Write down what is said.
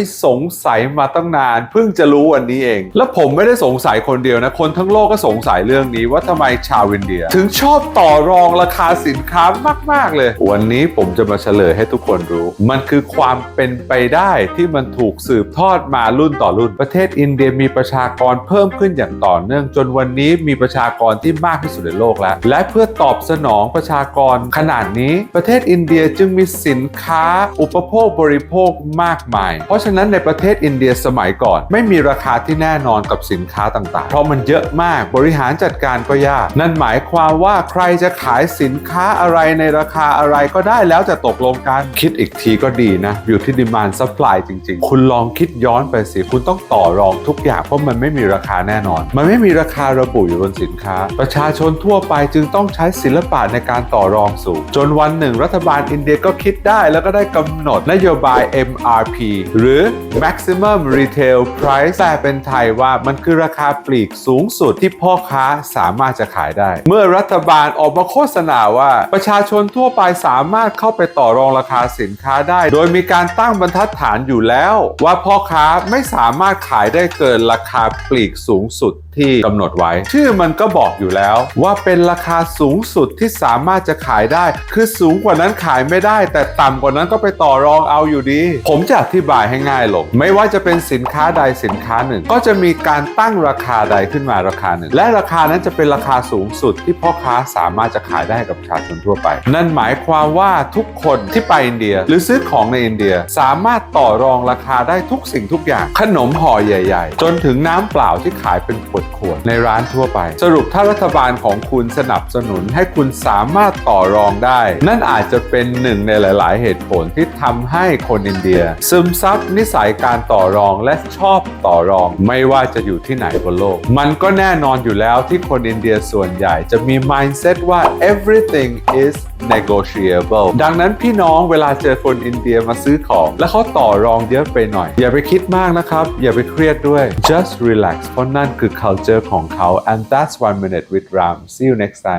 ยสงสัยมาตั้งนาน เพิ่งจะรู้วันนี้เอง แล้วผมไม่ได้สงสัยคนเดียวนะ คนทั้งโลกก็สงสัยเรื่องนี้ว่าทำไมชาวอินเดีย ถึงชอบต่อรองราคาสินค้ามาก ๆ เลย วันนี้ผมจะมาเฉลยให้ทุกคนรู้ มันคือความเป็นไปได้ที่มันถูกสืบทอดมารุ่นต่อรุ่น ประเทศอินเดียมีประชากรเพิ่มขึ้นอย่างต่อเนื่อง จนวันนี้มีประชากรที่มากที่สุดในโลกแล้ว และเพื่อตอบสนองประชากรขนาดนี้ ประเทศอินเดียจึงมีสินค้าอุปโภคบริโภคมากมาย เพราะฉะนั้นในประเทศอินเดียสมัยก่อน ไม่มีราคาที่แน่นอนกับสินค้าต่างๆ เพราะมันเยอะมากบริหารจัดการก็ยาก นั่นหมายความว่าใครจะขายสินค้าอะไรในราคาอะไรก็ได้แล้วจะตกลงกันคิดอีกทีก็ดีนะ อยู่ที่ดิมานซัพพลายจริง ๆ คุณลองคิดย้อนไปสิ คุณต้องต่อรองทุกอย่างเพราะมันไม่มีราคาแน่นอน มันไม่มีราคาระบุอยู่บนสินค้า ประชาชนทั่วไปจึงต้องใช้ศิลปะในการต่อรองสูง จนวันหนึ่ง รัฐบาลอินเดียก็คิดได้แล้วก็ได้กำหนดนโยบาย MRP หรือ Maximum Retail Price แปลเป็นไทยว่ามันคือราคาปลีกสูงสุดที่พ่อค้าสามารถจะขายได้ เมื่อรัฐบาลออกมาโฆษณาว่าประชาชนทั่วไปสามารถเข้าไปต่อรองราคาสินค้าได้ โดยมีการตั้งบรรทัดฐานอยู่แล้ว ว่าพ่อค้าไม่สามารถขายได้เกินราคาปลีกสูงสุด ที่กำหนดไว้ ชื่อมันก็บอกอยู่แล้ว ว่าเป็นราคาสูงสุดที่สามารถจะขายได้ คือสูงกว่านั้นขายไม่ได้ แต่ต่ำกว่านั้นก็ไปต่อรองเอาอยู่ดี ผมจะอธิบายให้ง่ายลง ไม่ว่าจะเป็นสินค้าใดสินค้าหนึ่ง ก็จะมีการตั้งราคาใดขึ้นมาราคาหนึ่ง และราคานั้นจะเป็นราคาสูงสุดที่พ่อค้าสามารถจะขายได้กับประชาชนทั่วไป นั่นหมายความว่าทุกคนที่ไปอินเดีย หรือซื้อของในอินเดียสามารถต่อรองราคาได้ทุกสิ่งทุกอย่าง ขนมห่อใหญ่ ๆ จนถึงน้ำเปล่าที่ขายเป็นขวดๆในร้านทั่วไป สรุปถ้ารัฐบาลของคุณสนับสนุนให้คุณสามารถต่อรองได้ นั่นอาจจะเป็นหนึ่งในหลาย ๆ เหตุผลที่ทำให้คนอินเดีย ซึมซับนิสัยการต่อรองและชอบต่อรอง ไม่ว่าจะอยู่ที่ไหนบนโลก มันก็แน่นอนอยู่แล้วที่คนอินเดียส่วนใหญ่จะมี mindset ว่า everything is negotiable ดังนั้นพี่น้องเวลาเจอคนอินเดียมาซื้อของ แล้วเขาต่อรองเยอะไปหน่อย อย่าไปคิดมากนะครับ อย่าไปเครียดด้วย just relax เพราะนั่นคือ culture ของเขา and that's one minute with Ram see you next time